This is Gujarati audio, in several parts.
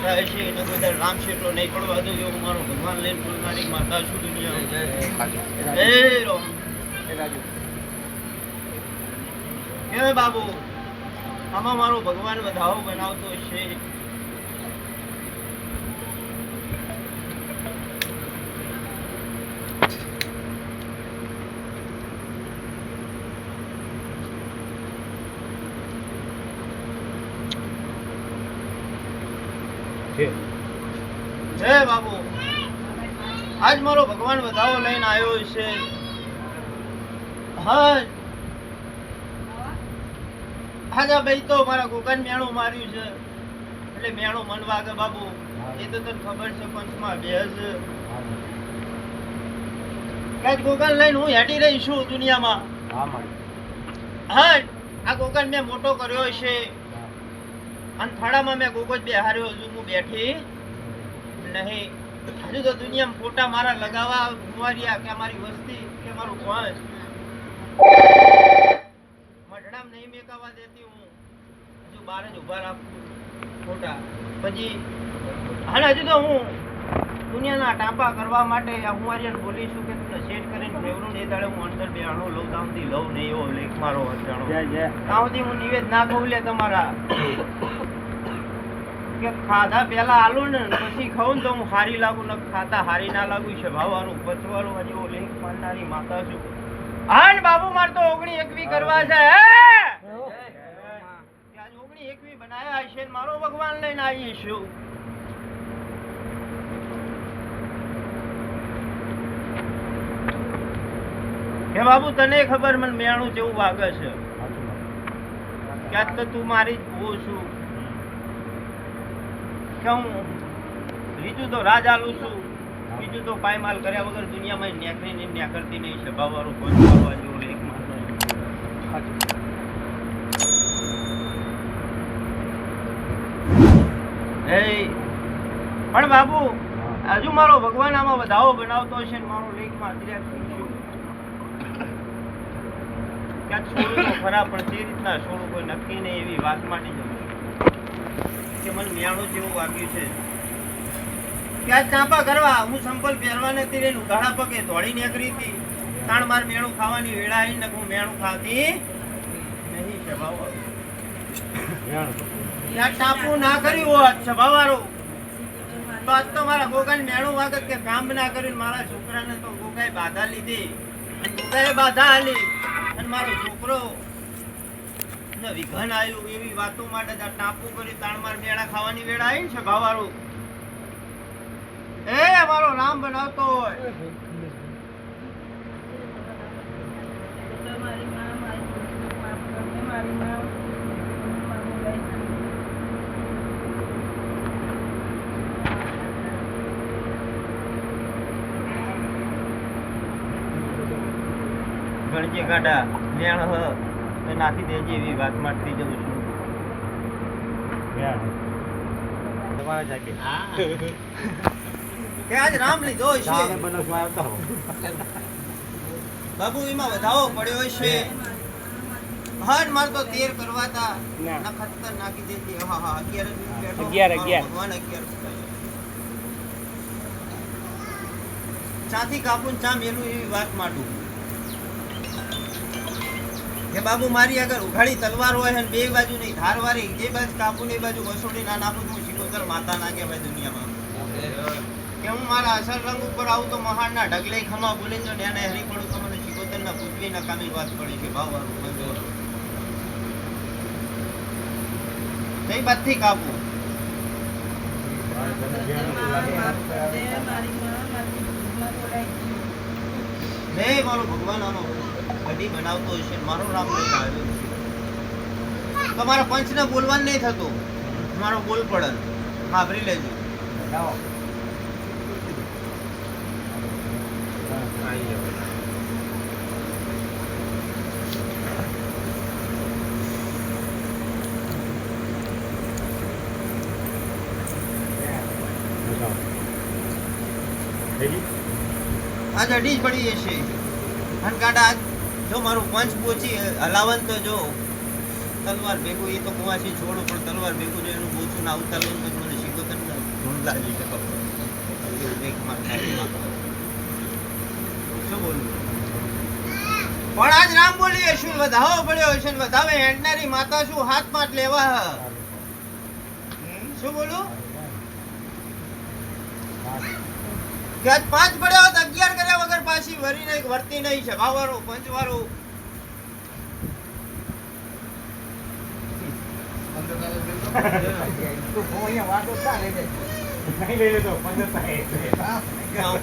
બેઠા હશે એને દાડો રામ શેઠો નહીં પડવા દો એવું મારો ભગવાન લઈને બોલનારી માતા છું દુનિયા હે રામ. હે બાબુ? આમાં મારો ભગવાન વધાવો બનાવતો છે. જય બાબુ. આજ મારો ભગવાન વધાવો લઈને આવ્યો છે. હા. હાજા ભાઈ તો મારા ગોગાન મેણું માર્યું છે. એટલે મેણું મન વાગે બાબુ. એ તો તને ખબર છે પંચમાં બેસ છે કાંઈક ગોગાન લઈને હું હેડી રહી છું દુનિયામાં. હા આ ગોગાન મેં મોટો કર્યો છે. અને થાળામાં મેં ગોગજ બેહાર્યો હજુ હું બેઠી. નહીં હજુ તો દુનિયામાં ફોટા મારા લગાવવા કુંવારિયા કે મારી વસ્તી કે મારું વંશ મઢડામ નહીં મેકાવા દેતી હું. હજુ બાર જ ઊભા રાખું ફોટા. પછી હાલ હજુ તો હું દુનિયાના ટાંપા કરવા માટે આ કુંવારિયાને બોલીશું કે તમને સેટ કરીને ફેવરું એ દાડે હું અંદર બેહાણો લઉં તામથી લઉં નહીં એવો લેખ મારો ત્યાં સુધી હું નિવેદ ના કહું લે તમારા. કે ખાધા પેલા આલુ ને પછી ખાઉં ને તો હું હારી લાગુ ને ખાતા હારી ના લાગુ છે ભાવવાનું પચવાનું હજી ઓ લેખ માનનારી માતા છું. હા ને બાબુ માર તો ઓગણી એકવી કરવા છે હે? કે આજ ઓગણી એકવી બનાયા હશે મારો ભગવાન લઈને આવી છું. હે બાબુ તને ખબર મને મેણું જેવું વાગે છે? ક્યાંક તો તું મારી જ છું. કે હું બીજું તો રાજ આલું છું. બીજું તો પાયમાલ કર્યા વગર દુનિયામાં ન્યાકરી ને ન્યાકરતી નહીં. બાવારું કોઈ કરવા જેવું માણસ પણ બાબુ, હજુ મારો ભગવાન આમાં વધાવો બનાવતો હશે ને મારો લેખમાં અત્યારે ક્યાંક છોડું ખરા પણ તે રીતના છોડું કોઈ નક્કી નહીં એવી વાત માટે કે મને મિયાણું જેવું વાગ્યું છે. ક્યાં ચાંપા કરવા હું સંપલ પહેરવા નથી ઉઘાડા પગે દોડી નીકળી હતી. તાણ માર મેણું ખાવાની વેળા આવી ને મેણું ખાતી નહીં, સ્વભાવ ત્યાં ટાપુ ના કર્યું હોત સ્વભાવવાળું તો આજ તો મારા ગોગાને મેણું વાગત કે કામ ના કર્યું, મારા છોકરાને તો ગોગાએ બાધા લીધી. ગોગાએ બાધા આલી અને મારો છોકરો ને વિઘન આવ્યું એવી વાતો માટે આ કરી તાણમાર મેળા ખાવાની વેળા આવી છે ભાવારો. એ અમારો રામ બનાવતો હોય. ગણજે કાઢા મેણ તો નાખી દેજે એવી વાતમાંથી જઉં છું. કે આજ રામ લીધો છે. બાબુ એમાં વધાવો પડ્યો છે. હર માર તો તેર કરવા તા ના. ખતર નાખી દેતી. હા હા અગિયાર જ મિનિટ બેઠો. અગિયાર, મારો અગિયાર. ભગવાન અગિયાર થયો. ચાથી કાપું ચા મેલું એવી વાત માટું કે બાબુ મારી આગળ ઉઘાડી તલવાર હોય અને બે બાજુ નહીં ધારવારી જે બાજુ કાપુ ને બાજુ વસોડી ના નાખું તો હું શિકોતર માતા ના કહેવાય દુનિયામાં. કે હું મારા અસર રંગ ઉપર આવું તો મહાનના ઢગલે ખમા બોલી તો એને હરી પડું તો મને પૃથ્વી ના કામી વાત પડી છે. ભાવ મંજૂર કઈ બાજથી કાપું ને મારો ભગવાન આનો કઢી બનાવતો હશે મારો રામ લઈને આવ્યો. તમારા પંચને બોલવાનું નહીં થતું. મારો બોલ પડે. સાંભળી લેજો. આજ અઢી જ પડી જશે. અને જો મારું પંચ પોચી હલાવન તો જો, તલવાર ભેગું, એ તો કુવાસી છોડો, પણ તલવાર ભેગું જો એનું બોચું ના લઉં તો મને શીખો તને ઢૂંઢલા કે. શું બોલું? પણ આજ રામ બોલી અશ્વિન વધાવો પડ્યો અશ્વિન વધાવે? હેન્ડનારી માતા શું હાથ પાટ લેવા. શું બોલું? કે આજ પાંચ પડ્યો હોત? પાછી વરી નહીં વર્તી નહીં છે. વાવારો પંચવારો.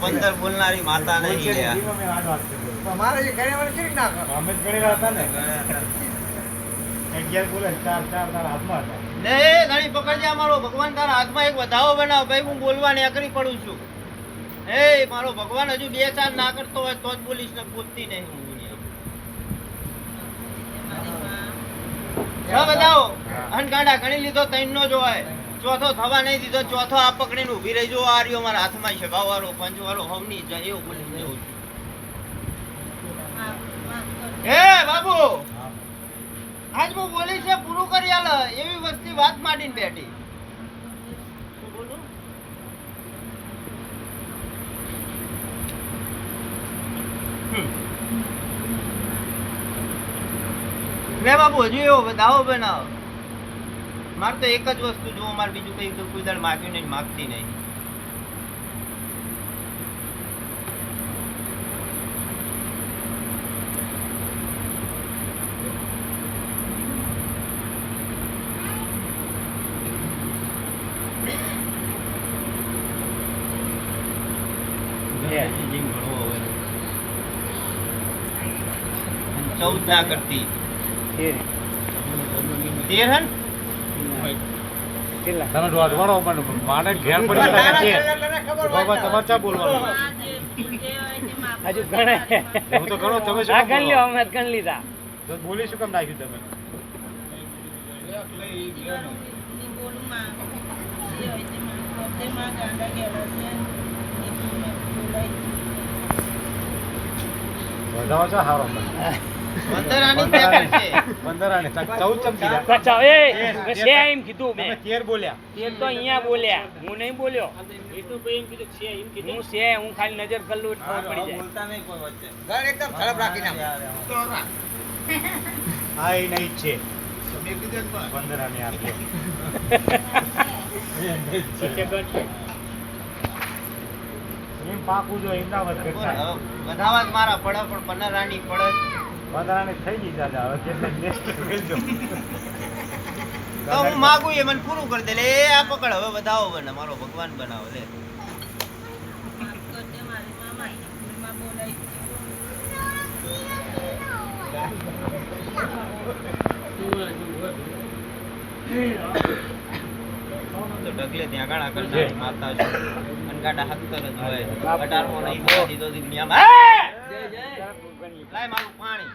પંદર બોલનારી માતા નહીં જે ઘરે વાળે કેવી ના અમે જ ગણેલા હતા ને. અગિયાર બોલે ચાર ચાર તારા હાથમાં હતા. લે ધણી પકડજે આ ભગવાન તારા હાથમાં એક વધાવો બનાવ. ભાઈ હું બોલવા ને અકરી પડું છું. એ મારો ભગવાન હજુ બે ચાર ના કરતો હોય તો જ બોલીશ ને બોલતી નહીં. બતાવો. અનગાડા ગણી લીધો તૈન નો જોવાય ચોથો થવા નહીં દીધો ચોથો આ પકડીને ઊભી રહી. જો આ રહ્યો મારા હાથમાં છે ભાવવાળો પંચવાળો હવની જાય એવું બોલી જવું હે. બાબુ! આજ હું બોલી છે પૂરું કરી આલ. એવી વસ્તી વાત માંડીને બેઠી શું બોલું હમ. લે બાબુ, હજુ એવો બતાવો બનાવો. મારે તો એક જ વસ્તુ જોવો, મારે બીજું કઈ કોઈ દાડ માગ્યું નહીં માગતી નહીં. ચૌદ ના કરતી. તેર. હન તમે મને ઘેર પડી છે. બાબા તમારે ચા બોલવાનું? હજુ ગણે હું તો ઘણો તમે શું ગણ લ્યો અમે ગણ લીધા. તો બોલી શું કામ નાખ્યું તમે? વધાવો છો હારો મને. પંદર આની એમ કીધું તમે મેં. તેર બોલ્યા. તે તો અહીંયા બોલ્યા. હું નહીં બોલ્યો. હું છે હું ખાલી નજર કરી લઉં એટલે ખબર પડી જાય. બોલતા નહીં કોઈ વચ્ચે. ઘર એકદમ ખરાબ રાખી નાખ. હા એ નહીં જ છે. પંદર આને આપીએ એમ પાકું જો અમદાવાદ કરતા વધાવા મારા પડે પણ પંદર રાણી પડે પંદર થઈ ગઈ દાદા હવે હું માગું એ મને પૂરું કરી દે. લે એ આ પકડ હવે વધાવો બને મારો ભગવાન બનાવો લે. તો ઢગલે ત્યાં ગાળા કરશે માતા છે અનગાડા હત્તર જ હોય. અઢારમો નહીં દીધો દીધી જય દુનિયામાં હે! લાય મારું પાણી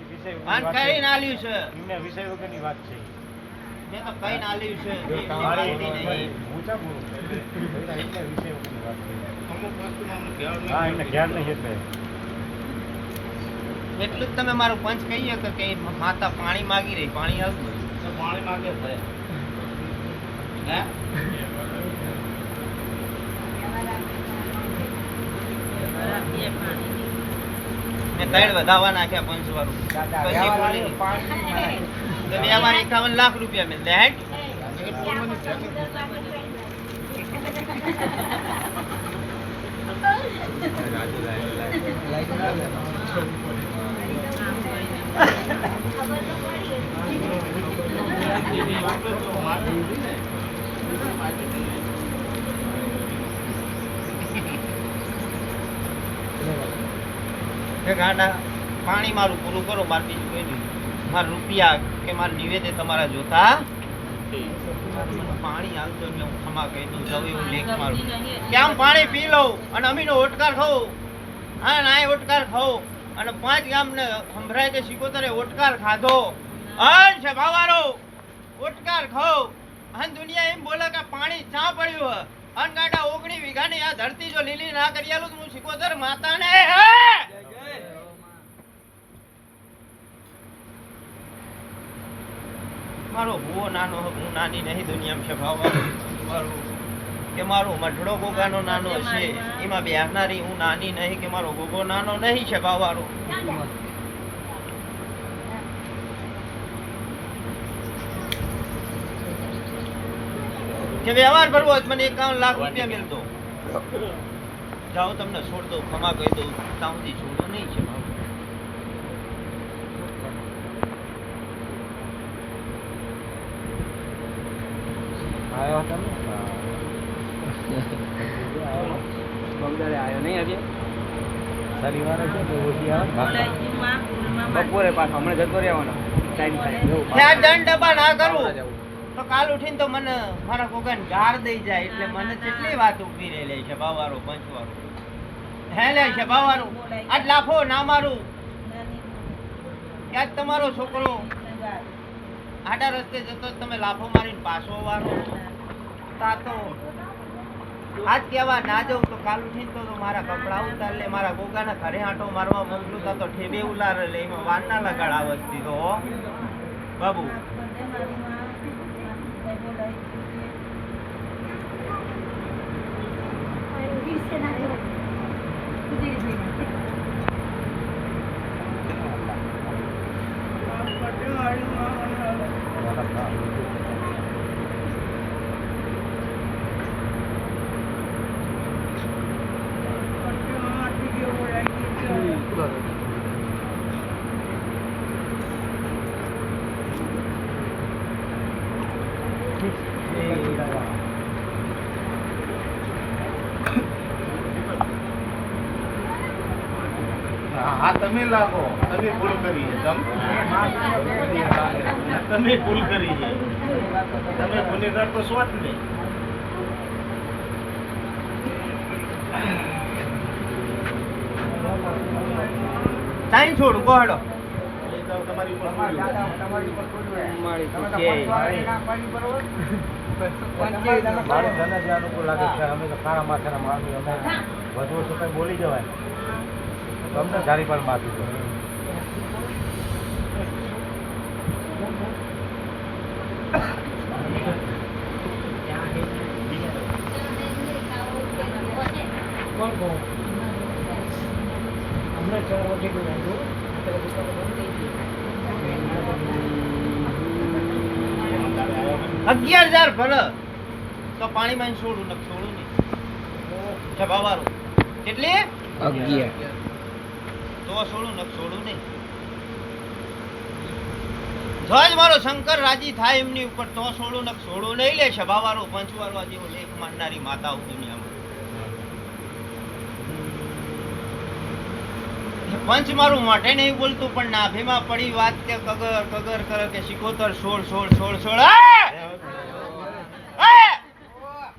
વિષય વાત કઈ છે. નાલ્યું છે એમને વિષય વગરની વાત છે મેં તો કઈ નાલ્યું છે. હું ચા બોલું? એમને વિષય વગરની વાત છે. હા એમને ખ્યાલ નહીં એટલે એટલું જ તમે મારું પંચ કહીએ કે કે માતા પાણી માગી રહી પાણી આવતું તો પાણી માગે છે હે ત્રણ વધાવા નાખ્યા પંચ વાળું દાદા, પછી વ્યવહાર બોલી. આવ્યો, પાણી નહીં. તો બે વાર એકાવન લાખ રૂપિયા મેં હેડ કે ગાડા પાણી મારું પૂરું કરો મારે બીજું કઈ નહીં. મારા રૂપિયા કે મારા નિવેદે તમારા જોતા પાણી આવતો એટલે હું ક્ષમા કહી દઉં જાઉં એવું લેખ મારું. કેમ પાણી પી લઉં? અને અમીનો ઓટકાર ખાઉં હા ના ઓટકાર ખાઉં અને પાંચ ગામને સંભળાય તે સિકોતરે ઓટકાર ખાધો. અન છે ઓટકાર ખાઉં અને દુનિયા એમ બોલે કે પાણી ચા પડ્યું હે. અન ગાડા ઓગણી વીઘાની આ ધરતી જો લીલી ના કરી આલું તો હું સિકોતર માતાને હે! મારો ભૂવો નાનો હક હું નાની નહીં દુનિયામાં છપાવવાનો મારું કે મારો મઢડો ગોગાનો નાનો છે એમાં બેહનારી હું નાની નહીં કે મારો ગોગો નાનો નહીં છપાવવાનો કે વ્યવહાર ભરવો હોય તો મને એકાવન લાખ રૂપિયા મિલતો જાઓ તમને છોડ દઉં ખમા કહી દઉં ત્યાં સુધી છોડો નહીં છે ભાવ હતો ને આવ્યો નહીં આજે શનિવારે છે તો ઓછી આવે બપોરે પાછો હમણાં જતો રહેવાનો. ટાઈમ થાય. દંડ ડબ્બા ના કરું. તો કાલ ઉઠીને તો મને મારા કોકન ગાર દઈ જાય એટલે મને કેટલી વાત ઊભી રહેલી છે બાવારો પંચવારો હે લે છે બાવારો આજ લાફો ના મારું. ક્યાંક તમારો છોકરો આડા રસ્તે જતો જ તમે લાફો મારીને પાછો વારો. તા તો આજ કેવા ના જાઉં તો કાલ ઉઠીને તો મારા કપડા ઉતાર લે, મારા ગોગાના ઘરે આંટો મારવા મોકલું તા તો ઠેબે ઉલાર લે, એમાં વારના લગાડ આવસ્તી તો. હો. બાબુ હા તમે લાગો. તમે ભૂલ કરી છે, તમ. તમે ભૂલ કરી છે. તમે ગુનેગાર તો છો જ ને સાઈન છોડું ગોહડો એ તો તમારી ઉપર છોડ્યું. મારી તો છે. મારું તને જે અનુકૂળ લાગે છે અમે તો સારા માથાના માણસો અમે વધુ છોડ કંઈ બોલી જવાય. તમને ધારી પર માથું છે. અગિયાર હજાર ભર તો પાણીમાં છોડું ને છોડું નહીં. છપાવાળું કેટલી? અગિયાર. તો છોડું ને છોડું નહીં. ધ્વજ મારો શંકર રાજી થાય એમની ઉપર તો છોડું ને છોડું નહીં લે. છપાવાળો પંચવારવા જેવો લેખ માનનારી માતા દુનિયામાં પંચ મારું માટે નહીં બોલતું પણ નાભીમાં પડી વાત કે કગર કગર કરે કે સિકોતર સોળ સોળ સોળ સોળ!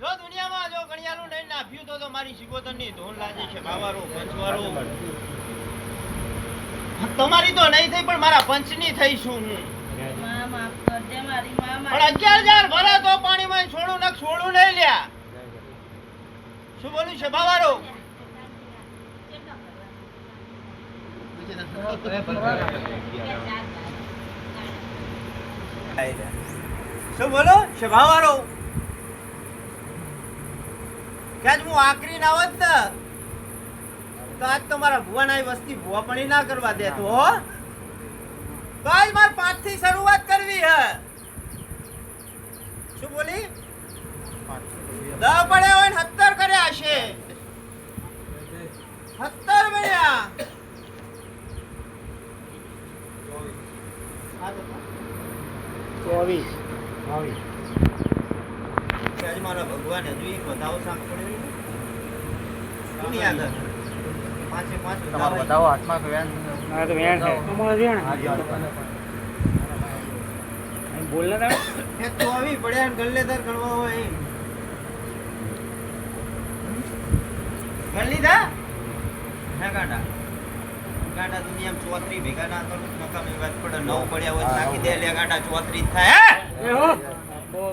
જો દુનિયામાં જો કણિયાનું નહીં નાભ્યું તો તો મારી સિકોતરની ધોન લાગે છે બાવારો પંચવારો. તમારી તો નહીં થઈ પણ મારા પંચની થઈ છું હું. પણ અગિયાર હજાર ભરે તો પાણીમાં છોડું ને છોડું નહીં લ્યા. શું બોલ્યું છે બાવારો? શું બોલો? સ્વભાવ કે આજ હું આકરી ના હોત ને તો આજ તો મારા ભુવાના વસ્તી ભુવા પણ ના કરવા દેતો હો. તો આજ મારે પાંચથી શરૂઆત કરવી હે. શું બોલી? દસ પડ્યા હોય ને સત્તર કર્યા હશે. સત્તર મળ્યા હા તો ચોવીસ આવી કે આજે મારા ભગવાન હજુ એક વધાવો શાક પડ્યો કોની આગળ પાંચે પાંચ વધાવો. હાથમાં હા તો વેણ છે. બોલ ને તારે. એ ચોવી પડ્યા ને ગલ્લેદાર ગણવા હોય ગણ લીધા હે ગાંડા. ગાંડા દુનિયામાં ચોતરી ભેગા ના કરું નકામી વાત પડે નવ પડ્યા હોય નાખી દે લે ગાંડા ચોતરી થાય હે?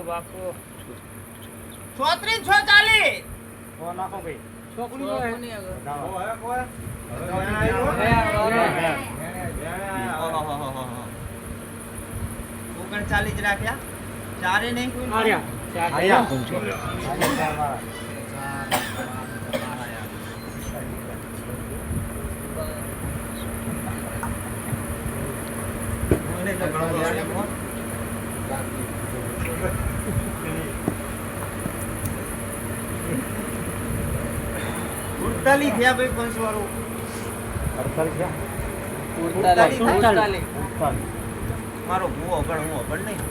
બાપો. બાપો છો છ ચાલી તો નાખો ભાઈ રાખ્યા. ચારે નહીં? કોઈ ચાર તો ઘણો યાદ છે. ઉડતાલીસ થયા ભાઈ પંચ વાળો અડતાલીસ થયા? મારો હું અગણ હું અગણ નહીં.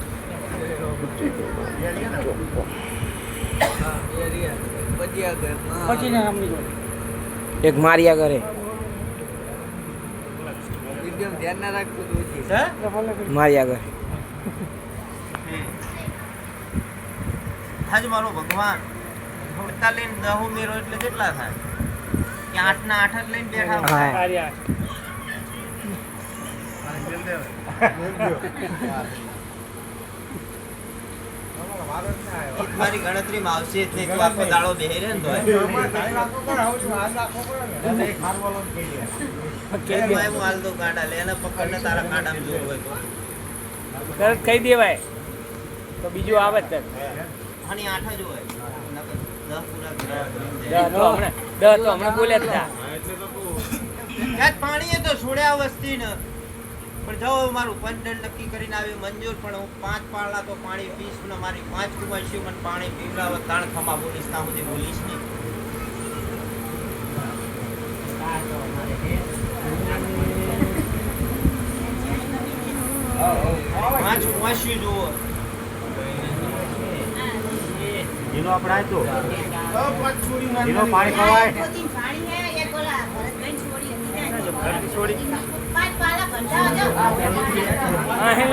એક માર્યા કરે હે? માર્યા કરે આજ મારો ભગવાન. ઉડતાલીસ ને દહ ઉમેરો એટલે કેટલા થાય? કે આઠ જ લઈને બેઠા હા. મારી ગણતરીમાં આવશે નહીં તું આખો દાડો બેહી રહે ને દે. એમાં એવું હાલ તો ગાંડા લે એને પકડને તારા ગાંડામાં જોવું હોય તો. તરત કહી દેવાય. તો બીજું આવે જ તરત. આની આઠ જ હોય. દસ તો છોડ્યા વસ્તી ને પણ જો મારું પંચદંડ નક્કી કરીને આવ્યું મંજૂર પણ હું પાંચ પાળા તો પાણી પીશ ને મારી પાંચ કુમારસીઓ મને પાણી પીવડાવ તાણ ખમા બોલીશ ત્યાં સુધી બોલીશ નહીં. પાંચ કુમારસીઓ જુઓ. જીનો આપણે આપ્યો. જીનો પાણી ખવાય. ઘરથી છોડી. અહીં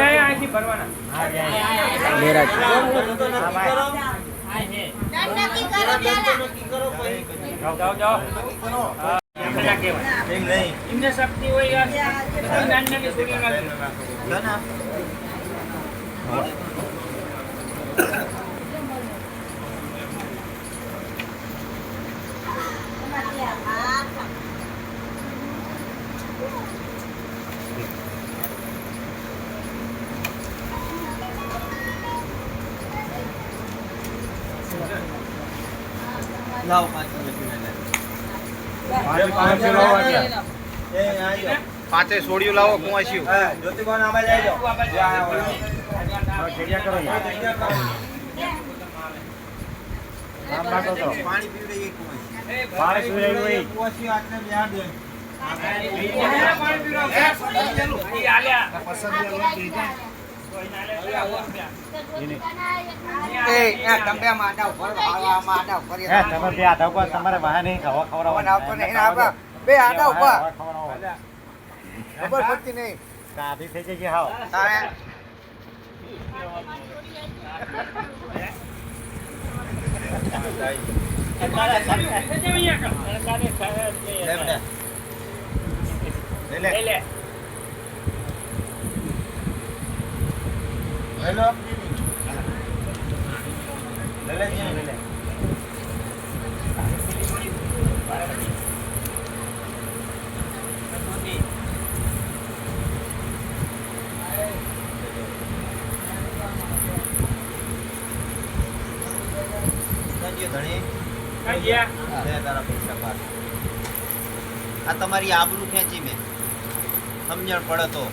પાંચે સોડિયું લાવો કુંવાસ્યું હા જ્યોતિબાન આમાં લઈ જાઓ. પાણી શું રહ્યું આટલે બિહાર દે. ઈ તમે બે આધા ઉપર તમારે વાહ નહીં ખાવા ખવડાવવાનું. આવતો નહીં એને બે ઉપર ખબર પડતી નહીં સાદી થઈ જશે હાવ. તારે લે લે, લે. લે. લઈ લો. લે, લે, જી, લે, લે. સંજય ધણી કઈ ગયા? લે તારા પૈસા પાછા. આ તમારી આબરૂ ખેંચી મેં સમજણ પડે તો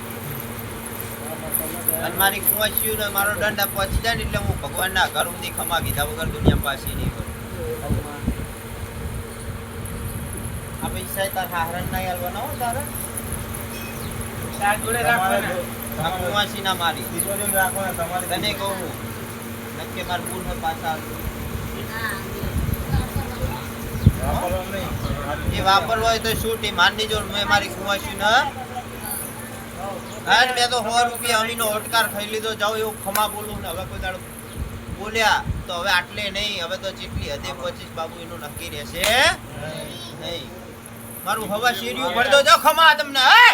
અને મારી કુંવાસીઓ ને મારો દંડ પહોંચી જાય ને એટલે હું ભગવાનના ઘર સુધી ખમા કીધા વગર દુનિયા પાછી નહીં કરું આ પૈસા તાર હારણ ના આલવાના હો તારે? તાર જોડે રાખવાના. કુંવાસી ના મારી તને કહું નક્કી માર ભૂલ હોય પાછા. એ વાપરવા હોય તો શું ટી માનની જોડ મેં મારી કુંવાસી ન હા મેં તો સો રૂપિયા અમીનો ઓટકાર ખાઈ લીધો. જાઉં એવું ખમા બોલું ને હવે કોઈ દાડો બોલ્યા તો હવે આટલે નહીં. હવે તો જેટલી હદે પચીસ બાબુ એનું નક્કી રહેશે. નહીં. મારું હવા શેરીયું ભરી દો. જાઓ ખમા તમને, હે.